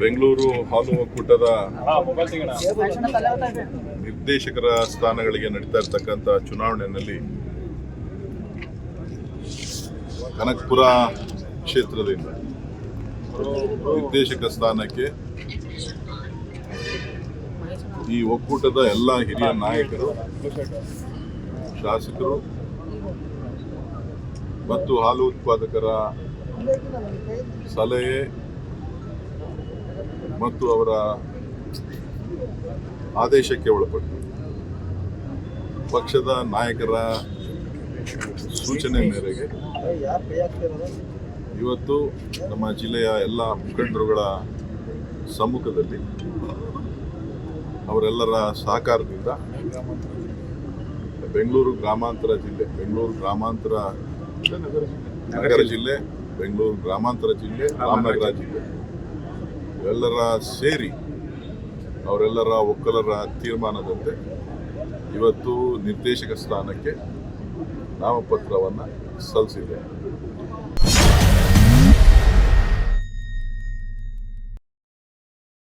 ಬೆಂಗಳೂರು ಹಾಲು ಒಕ್ಕೂಟದ ನಿರ್ದೇಶಕರ ಸ್ಥಾನಗಳಿಗೆ ನಡೀತಾ ಇರ್ತಕ್ಕಂಥ ಚುನಾವಣೆಯಲ್ಲಿ ಕನಕಪುರ ಕ್ಷೇತ್ರದಿಂದ ನಿರ್ದೇಶಕ ಸ್ಥಾನಕ್ಕೆ ಈ ಒಕ್ಕೂಟದ ಎಲ್ಲ ಹಿರಿಯ ನಾಯಕರು ಶಾಸಕರು ಮತ್ತು ಹಾಲು ಉತ್ಪಾದಕರ ಸಲಹೆ ಮತ್ತು ಅವರ ಆದೇಶಕ್ಕೆ ಒಳಪಟ್ಟು ಪಕ್ಷದ ನಾಯಕರ ಸೂಚನೆ ಮೇರೆಗೆ ಇವತ್ತು ನಮ್ಮ ಜಿಲ್ಲೆಯ ಎಲ್ಲ ಮುಖಂಡರುಗಳ ಸಮ್ಮುಖದಲ್ಲಿ ಅವರೆಲ್ಲರ ಸಹಕಾರದಿಂದ ಬೆಂಗಳೂರು ಗ್ರಾಮಾಂತರ ಜಿಲ್ಲೆ, ಬೆಂಗಳೂರು ಗ್ರಾಮಾಂತರ ನಗರ ಜಿಲ್ಲೆ, ಬೆಂಗಳೂರು ಗ್ರಾಮಾಂತರ ಜಿಲ್ಲೆ, ರಾಮನಗರ ಜಿಲ್ಲೆ. ಎಲ್ಲರ ಸೇರಿ ಅವರೆಲ್ಲರ ಒಕ್ಕಲರ ತೀರ್ಮಾನದಂತೆ ಇವತ್ತು ನಿರ್ದೇಶಕ ಸ್ಥಾನಕ್ಕೆ ನಾಮಪತ್ರವನ್ನು ಸಲ್ಲಿಸಿದೆ